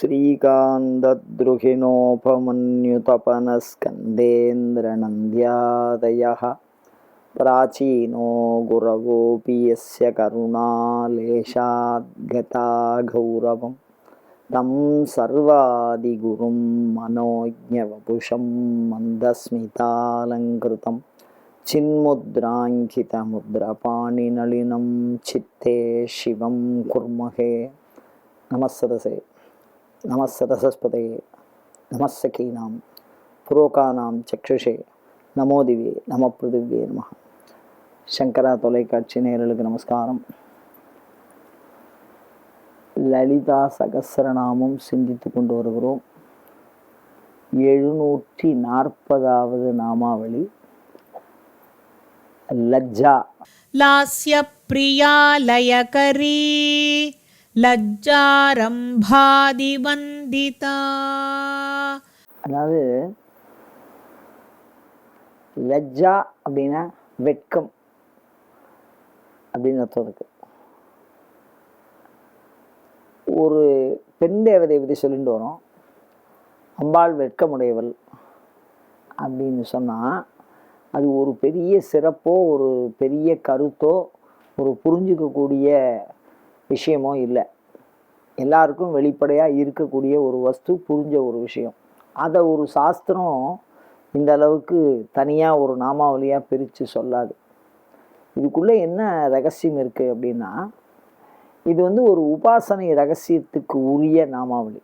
श्रीकान्तद्रुहिणोपमन्युतपनस्कन्धेन्द्रनन्द्यादयः प्राचीनो गुरवोऽपि यस्य करुणालेशाद्गता गौरवं तं सर्वादिगुरुं मनोज्ञवपुषं मन्दस्मितालङ्कृतं चिन्मुद्राङ्कितमुद्रपाणिनलिनं चित्ते शिवं कुर्महे। नमः सदसे। நமஸ்ததசஸ்பதே நமஸ்ஸகீனாம் புரோகானாம் சக்ஷுஷே நமோ திவே நம பிருதிவே நம சங்கரா தொலைக்காட்சி நேரலுக்கு நமஸ்காரம் லலிதா சகசரநாமம் சிந்தித்து கொண்டு வருகிறோம். எழுநூற்றி நாற்பதாவது நாமாவளி லஜ்ஜா. லாஸ்ய பிரியாலயகரீ லஜ்ஜாரம்பாதி வந்திதா அதாவது லஜ்ஜா அப்படின்னா வெட்கம் அப்படின்னு அர்த்தம் இருக்கு ஒரு பெண் தேவதை பற்றி சொல்லிட்டு வரோம். அம்பாள் வெட்கமுடையவள் அப்படின்னு சொன்னால் அது ஒரு பெரிய சிறப்போ ஒரு பெரிய கருத்தோ ஒரு புரிஞ்சிக்கக்கூடிய விஷயமோ இல்லை. எல்லாருக்கும் வெளிப்படையாக இருக்கக்கூடிய ஒரு வஸ்து புரிஞ்ச ஒரு விஷயம். அதை ஒரு சாஸ்திரம் இந்த அளவுக்கு தனியாக ஒரு நாமாவளியாக பிரித்து சொல்லாது. இதுக்குள்ளே என்ன ரகசியம் இருக்குது அப்படின்னா இது வந்து ஒரு உபாசனை ரகசியத்துக்கு உரிய நாமாவளி.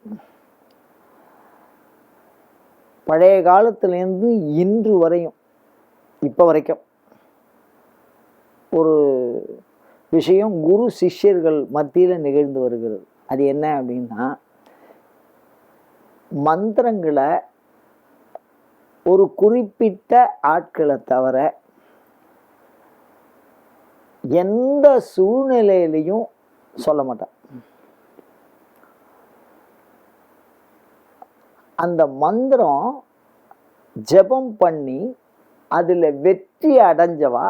பழைய காலத்துலேருந்து இன்று வரையும் இப்போ வரைக்கும் ஒரு விஷயம் குரு சிஷ்யர்கள் மத்தியில் நிகழ்ந்து வருகிறது. அது என்ன அப்படின்னா மந்திரங்களை ஒரு குறிப்பிட்ட ஆட்களை தவிர எந்த சூழ்நிலையிலையும் சொல்ல மாட்டான். அந்த மந்திரம் ஜெபம் பண்ணி அதில் வெற்றி அடைஞ்சவா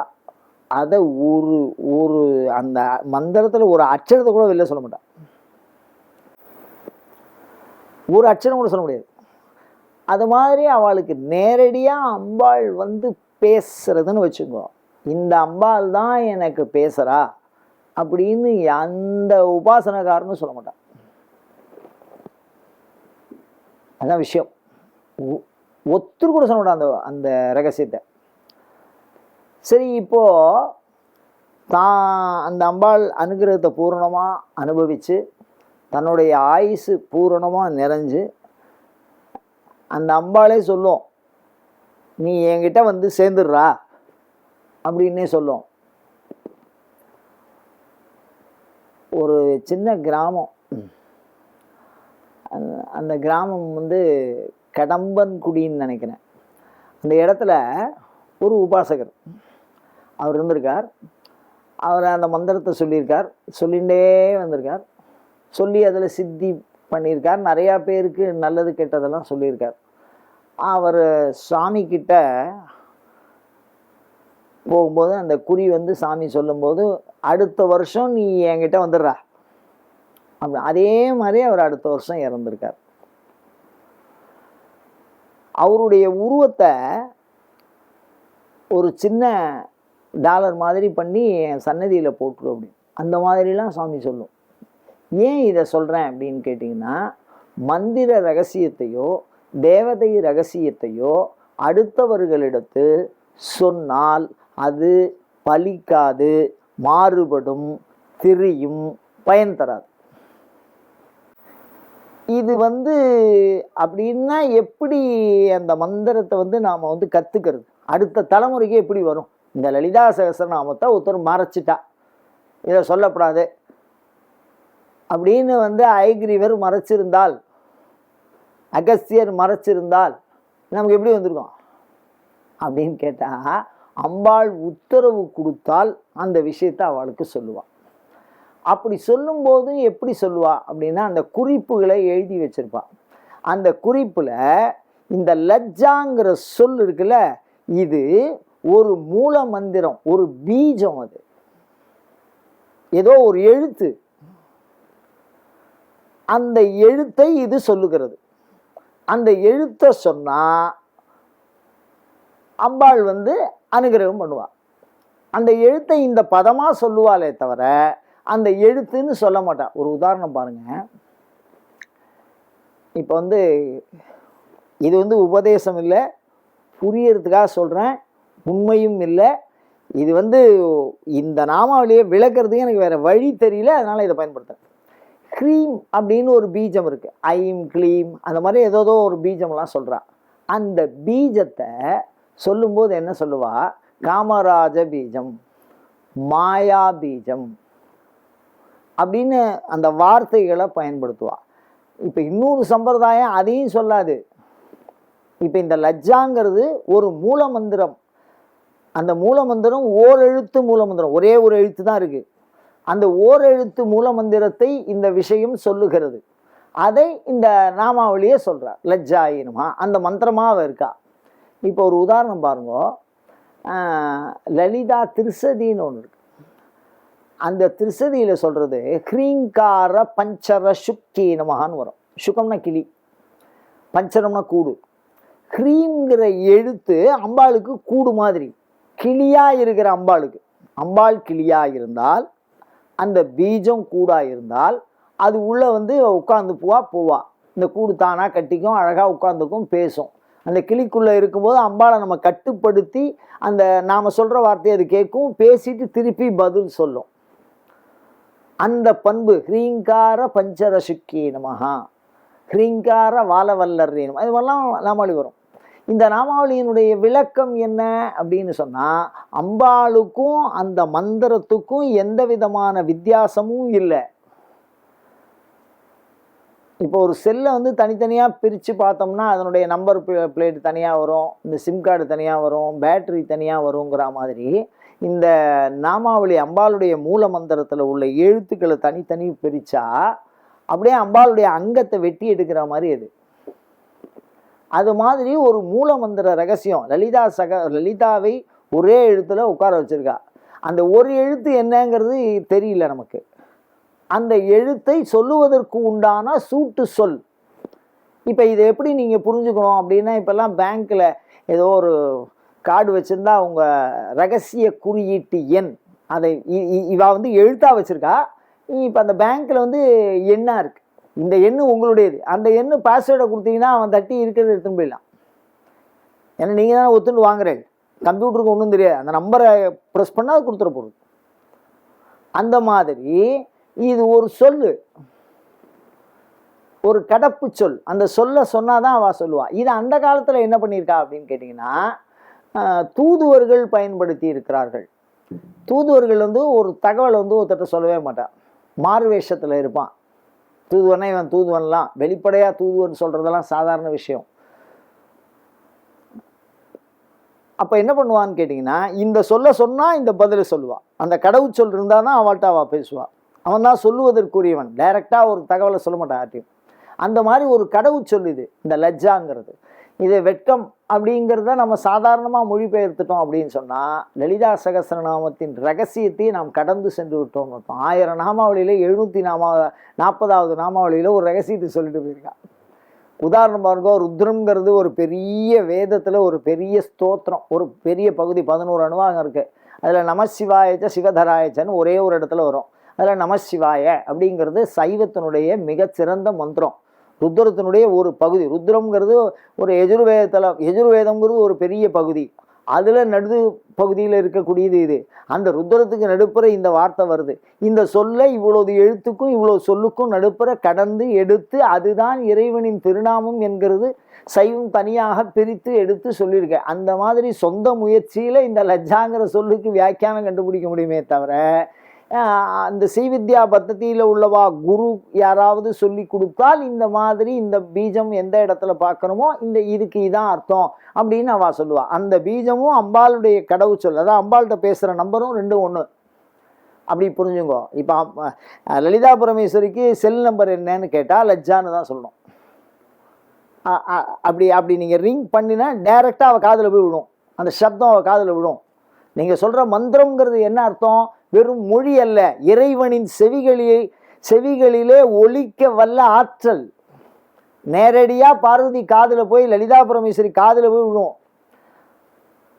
அதை ஒரு ஒரு அந்த மந்திரத்தில் ஒரு அச்சரத்தை கூட வெளில சொல்ல மாட்டான். ஒரு அச்சரம் கூட சொல்ல முடியாது. அது மாதிரி அவளுக்கு நேரடியாக அம்பாள் வந்து பேசுறதுன்னு வச்சுக்கோ. இந்த அம்பாள் தான் எனக்கு பேசுகிறா அப்படின்னு அந்த உபாசனக்காரனும் சொல்ல மாட்டான். அதான் விஷயம். ஒ- கூட சொல்ல மாட்டான் அந்த அந்த ரகசியத்தை. சரி இப்போது தான் அந்த அம்பாள் அனுகிரகத்தை பூரணமாக அனுபவித்து தன்னுடைய ஆயுசு பூரணமாக நிறைஞ்சு அந்த அம்பாளே சொல்லும் நீ என்கிட்ட வந்து சேர்ந்துடுறா அப்படின்னே சொல்லும். ஒரு சின்ன கிராமம். அந்த- அந்த கிராமம் வந்து கடம்பன்குடின்னு நினைக்கிறேன். அந்த இடத்துல ஒரு உபாசகர். அவர் இருந்திருக்கார். அவர் அந்த மந்திரத்தை சொல்லியிருக்கார். சொல்லிகிட்டே வந்திருக்கார். சொல்லி அதில் சித்தி பண்ணியிருக்கார். நிறையா பேருக்கு நல்லது கெட்டதெல்லாம் சொல்லியிருக்கார். அவர் சாமி கிட்ட போகும்போது அந்த குறி வந்து சாமி சொல்லும்போது அடுத்த வருஷம் நீ என்கிட்ட வந்துடுறா. அப்படி அதே மாதிரி அவர் அடுத்த வருஷம் இறந்துருக்கார். அவருடைய உருவத்தை ஒரு சின்ன டாலர் மாதிரி பண்ணி என் சன்னதியில் போட்டுரு அப்படின்னு. அந்த மாதிரிலாம் சாமி சொல்லும். ஏன் இதை சொல்கிறேன் அப்படின்னு கேட்டிங்கன்னா மந்திர ரகசியத்தையோ தேவதை ரகசியத்தையோ அடுத்தவர்களிடத்து சொன்னால் அது பலிக்காது மாறுபடும் திரியும் பயன் தராது. இது வந்து அப்படின்னா எப்படி அந்த மந்திரத்தை வந்து நாம் வந்து கற்றுக்கிறது அடுத்த தலைமுறைக்கு எப்படி வரும்? இந்த லலிதா சகசரநாமத்தை ஒருத்தர் மறைச்சிட்டா. இதை சொல்லப்படாது அப்படின்னு வந்து ஐகிரிவர் மறைச்சிருந்தால் அகஸ்தியர் மறைச்சிருந்தால் நமக்கு எப்படி வந்திருக்கோம்? அப்படின்னு கேட்டால் அம்பாள் உத்தரவு கொடுத்தால் அந்த விஷயத்தை அவளுக்கு சொல்லுவாள் அப்படி சொல்லும்போது எப்படி சொல்லுவா? அப்படின்னா அந்த குறிப்புகளை எழுதி வச்சிருப்பா. அந்த குறிப்பில் இந்த லஜ்ஜாங்கிற சொல் இருக்குல்ல இது ஒரு மூல மந்திரம் ஒரு பீஜம் அது. ஏதோ ஒரு எழுத்து. அந்த எழுத்தை இது சொல்லுகிறது. அந்த எழுத்தை சொன்னால் அம்பாள் வந்து அனுகிரகம் பண்ணுவாள் அந்த எழுத்தை இந்த பதமாக சொல்லுவாளே தவிர அந்த எழுத்துன்னு சொல்ல மாட்டா. ஒரு உதாரணம் பாருங்க. இப்போ வந்து இது வந்து உபதேசம் இல்லை. புரியறதுக்காக சொல்கிறேன் உண்மையும் இல்லை. இது வந்து இந்த நாமாவளியை விளக்குறதுக்கு எனக்கு வேறு வழி தெரியல அதனால் இதை பயன்படுத்துகிறேன் க்ரீம் அப்படின்னு ஒரு பீஜம் இருக்குது ஐம் க்ளீம் அந்த மாதிரி ஏதோ ஒரு பீஜம்லாம் சொல்கிறான் அந்த பீஜத்தை சொல்லும்போது என்ன சொல்லுவா? காமராஜ பீஜம் மாயா பீஜம் அப்படின்னு அந்த வார்த்தைகளை பயன்படுத்துவா. இப்போ இன்னொரு சம்பிரதாயம் அதையும் சொல்லாது. இப்போ இந்த லஜ்ஜாங்கிறது ஒரு மூல மந்திரம் அந்த மூலமந்திரம் ஓரெழுத்து மூலமந்திரம். ஒரே ஒரு எழுத்து தான் இருக்குது அந்த ஓர் எழுத்து மூலமந்திரத்தை இந்த விஷயம் சொல்லுகிறது. அதை இந்த நாமாவளியே சொல்கிறார் லஜ்ஜாயினுமா அந்த மந்திரமாக இருக்கா. இப்போ ஒரு உதாரணம் பாருங்க. லலிதா திருசதின்னு ஒன்று இருக்கு. அந்த திருசதியில் சொல்கிறது ஹ்ரீங்கார பஞ்சர சுக்கி வரும். சுகம்னா கிளி. பஞ்சரம்னா கூடு. ஹ்ரீங்கிற எழுத்து அம்பாளுக்கு கூடு மாதிரி. கிளியா இருக்கிற அம்பாளுக்கு. அம்பாள் கிளியா இருந்தால் அந்த பீஜம் கூடா இருந்தால் அது உள்ளே வந்து உட்காந்து போவா போவா. இந்த கூடு தானா கட்டிக்கும் அழகாக உட்காந்துக்கும் பேசும். அந்த கிளிக்குள்ளே இருக்கும்போது அம்பாளை நம்ம கட்டுப்படுத்தி அந்த நாம சொல்கிற வார்த்தையை அது கேட்கும் பேசிட்டு திருப்பி பதில் சொல்லும். அந்த பண்பு ஹ்ரீங்கார பஞ்சரசுக்கி நமஹா. ஹ்ரீங்கார வாலவல்லர் இதுவெல்லாம் நாமாவளி வரும். இந்த நாமாவளியினுடைய விளக்கம் என்ன அப்படின்னு சொன்னால் அம்பாளுக்கும் அந்த மந்திரத்துக்கும் எந்த விதமான வித்தியாசமும் இல்லை. இப்போ ஒரு செல்லை வந்து தனித்தனியாக பிரித்து பார்த்தோம்னா அதனுடைய நம்பர் பிளேட் தனியாக வரும் இந்த சிம் கார்டு தனியாக வரும் பேட்டரி தனியாக வருங்கிற மாதிரி இந்த நாமாவளி அம்பாளுடைய மூல மந்திரத்தில் உள்ள எழுத்துக்களை தனித்தனி பிரித்தா அப்படியே அம்பாளுடைய அங்கத்தை வெட்டி எடுக்கிற மாதிரி அது. அது மாதிரி ஒரு மூல மந்திர ரகசியம். லலிதா சக லலிதாவை ஒரே எழுத்தில் உட்கார வச்சுருக்கா. அந்த ஒரு எழுத்து என்னங்கிறது தெரியல நமக்கு. அந்த எழுத்தை சொல்லுவதற்கு உண்டான சூட்டு சொல். இப்போ இதை எப்படி நீங்கள் புரிஞ்சுக்கணும் அப்படின்னா இப்போல்லாம் பேங்க்கில் ஏதோ ஒரு கார்டு வச்சுருந்தா அவங்க ரகசிய குறியீட்டு எண். அதை இ- இ- வந்து எழுத்தாக வச்சுருக்கா. இப்போ அந்த பேங்க்கில் வந்து எண்ணாக இருக்குது இந்த எண்ணு உங்களுடையது. அந்த எண்ணு பாஸ்வேர்டை கொடுத்தீங்கன்னா அவன் தட்டி இருக்கிறத எடுத்துன்னு போயிடலாம். ஏன்னா நீங்கள் தானே ஒத்துண்டு வாங்குறீங்க. கம்ப்யூட்டருக்கு ஒன்றும் தெரியாது. அந்த நம்பரை ப்ரெஸ் பண்ணால் அது கொடுத்துட போகுது அந்த மாதிரி இது ஒரு சொல்லு. ஒரு கடப்பு சொல். அந்த சொல்ல சொன்னாதான் அவள் சொல்லுவாள் இது அந்த காலத்தில் என்ன பண்ணியிருக்கா அப்படின்னு கேட்டிங்கன்னா தூதுவர்கள் பயன்படுத்தி இருக்கிறார்கள். தூதுவர்கள் வந்து ஒரு தகவலை வந்து ஒருத்தட்ட சொல்லவே மாட்டான் மாறு வேஷத்தில் இருப்பான். தூதுவனா இவன் தூதுவன்லாம். வெளிப்படையாக தூதுவன் சொல்கிறதெல்லாம் சாதாரண விஷயம். அப்போ என்ன பண்ணுவான்னு கேட்டிங்கன்னா இந்த சொல்ல சொன்னால் இந்த பதிலை சொல்லுவான் அந்த கடவுள் சொல் இருந்தால் தான் அவள்கிட்ட அவள் பேசுவாள் அவன் தான் சொல்லுவதற்குரியவன். டைரெக்டாக ஒரு தகவலை சொல்ல மாட்டான் யார்ட்டையும். அந்த மாதிரி ஒரு கடவுள் சொல் இது இந்த லஜ்ஜாங்கிறது. இது வெட்கம் அப்படிங்கிறத நம்ம சாதாரணமாக மொழிபெயர்த்துட்டோம் அப்படின்னு சொன்னால் லலிதா சகசரநாமத்தின் ரகசியத்தை நாம் கடந்து சென்று விட்டோம் அர்த்தம். ஆயிரம் நாமாவளியில் எழுநூற்றி நாமா நாற்பதாவது நாமாவளியில் ஒரு ரகசியத்தை சொல்லிட்டு போயிருக்கான் உதாரணம் பாருங்க ருத்ரங்கிறது ஒரு பெரிய வேதத்தில் ஒரு பெரிய ஸ்தோத்திரம். ஒரு பெரிய பகுதி பதினோரு அணுவாக இருக்குது அதில் நமசிவாயச்ச சிவதராயச்சன்னு ஒரே ஒரு இடத்துல வரும். அதில் நமசிவாய அப்படிங்கிறது சைவத்தினுடைய மிகச்சிறந்த மந்திரம். ருத்ரத்தினுடைய ஒரு பகுதி. ருத்ரம்ங்கிறது ஒரு எஜுர்வேதத்தில் எஜுர்வேதம்ங்கிறது ஒரு பெரிய பகுதி. அதில் நடு பகுதியில் இருக்கக்கூடியது இது. அந்த ருத்ரத்துக்கு நடுப்புற இந்த வார்த்தை வருது. இந்த சொல்லை இவ்வளவு எழுத்துக்கும் இவ்வளோ சொல்லுக்கும் நடுப்புற கடந்து எடுத்து அதுதான் இறைவனின் திருநாமம் என்கிறது சைவம் தனியாக பிரித்து எடுத்து சொல்லியிருக்கேன் அந்த மாதிரி சொந்த முயற்சியில் இந்த லஜ்ஜாங்கிற சொல்லுக்கு வியாக்கியானம் கண்டுபிடிக்க முடியுமே தவிர அந்த ஸ்ரீவித்யா பத்ததியில் உள்ளவா குரு யாராவது சொல்லி கொடுத்தால் இந்த மாதிரி இந்த பீஜம் எந்த இடத்துல பார்க்கணுமோ இந்த இதுக்கு இதான் அர்த்தம் அப்படின்னு அவள் சொல்லுவா. அந்த பீஜமும் அம்பாளுடைய கடவுள் சொல் அதான் அம்பாள்கிட்ட பேசுகிற நம்பரும் ரெண்டும் ஒன்று அப்படி புரிஞ்சுங்கோ. இப்போ லலிதா பரமேஸ்வரிக்கு செல் நம்பர் என்னன்னு கேட்டால் லஜ்ஜான்னு தான் சொல்லணும். அப்படி அப்படி நீங்கள் ரிங் பண்ணினா டைரெக்டாக அவள் காதில் போய் விடும் அந்த சப்தம் அவள் காதில் விடும் நீங்கள் சொல்கிற மந்திரங்கிறது என்ன அர்த்தம்? வெறும் மொழி அல்ல இறைவனின் செவிகளிலே செவிகளிலே ஒழிக்க வல்ல ஆற்றல். நேரடியாக பார்வதி காதில் போய் லலிதா பரமேஸ்வரி காதில் போய் விழுவோம்.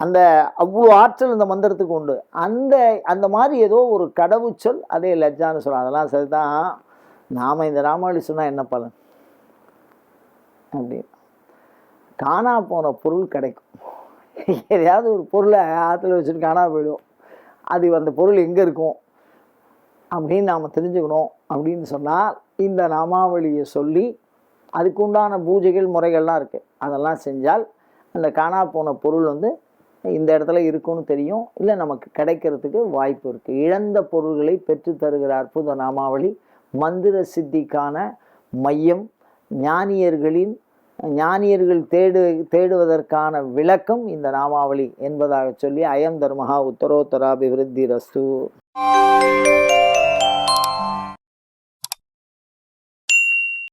அந்த அவ்வளோ ஆற்றல் இந்த மந்திரத்துக்கு உண்டு. அந்த அந்த மாதிரி ஏதோ ஒரு கடவுச்சொல் அதே லஜ்ஜான்னு சொல்லலாம் அதெல்லாம் சரிதான். நாம் இந்த ராமாவளி சொன்னால் என்ன பலன்? அப்படின்னு காணா போன பொருள் கிடைக்கும். எதையாவது ஒரு பொருளை ஆற்றுல வச்சுட்டு காணா போயிடுவோம். அது அந்த பொருள் எங்கே இருக்கும்? அப்படின்னு நாம் தெரிஞ்சுக்கணும். அப்படின்னு சொன்னால் இந்த நாமாவளியை சொல்லி அதுக்குண்டான பூஜைகள் முறைகள்லாம் இருக்குது அதெல்லாம் செஞ்சால் அந்த காணா போன பொருள் வந்து இந்த இடத்துல இருக்கும்னு தெரியும். இல்லை நமக்கு கிடைக்கிறதுக்கு வாய்ப்பு இருக்குது இழந்த பொருள்களை பெற்று தருகிற அற்புத நாமாவளி மந்திர சித்திக்கான மையம் ஞானியர்களின் ஞானியர்கள் தேடு தேடுவதற்கான விளக்கம் இந்த நாமாவளி என்பதாக சொல்லி அயம் தர்மஹா உத்தரோத்தராபிவிருத்தி ரஸ்து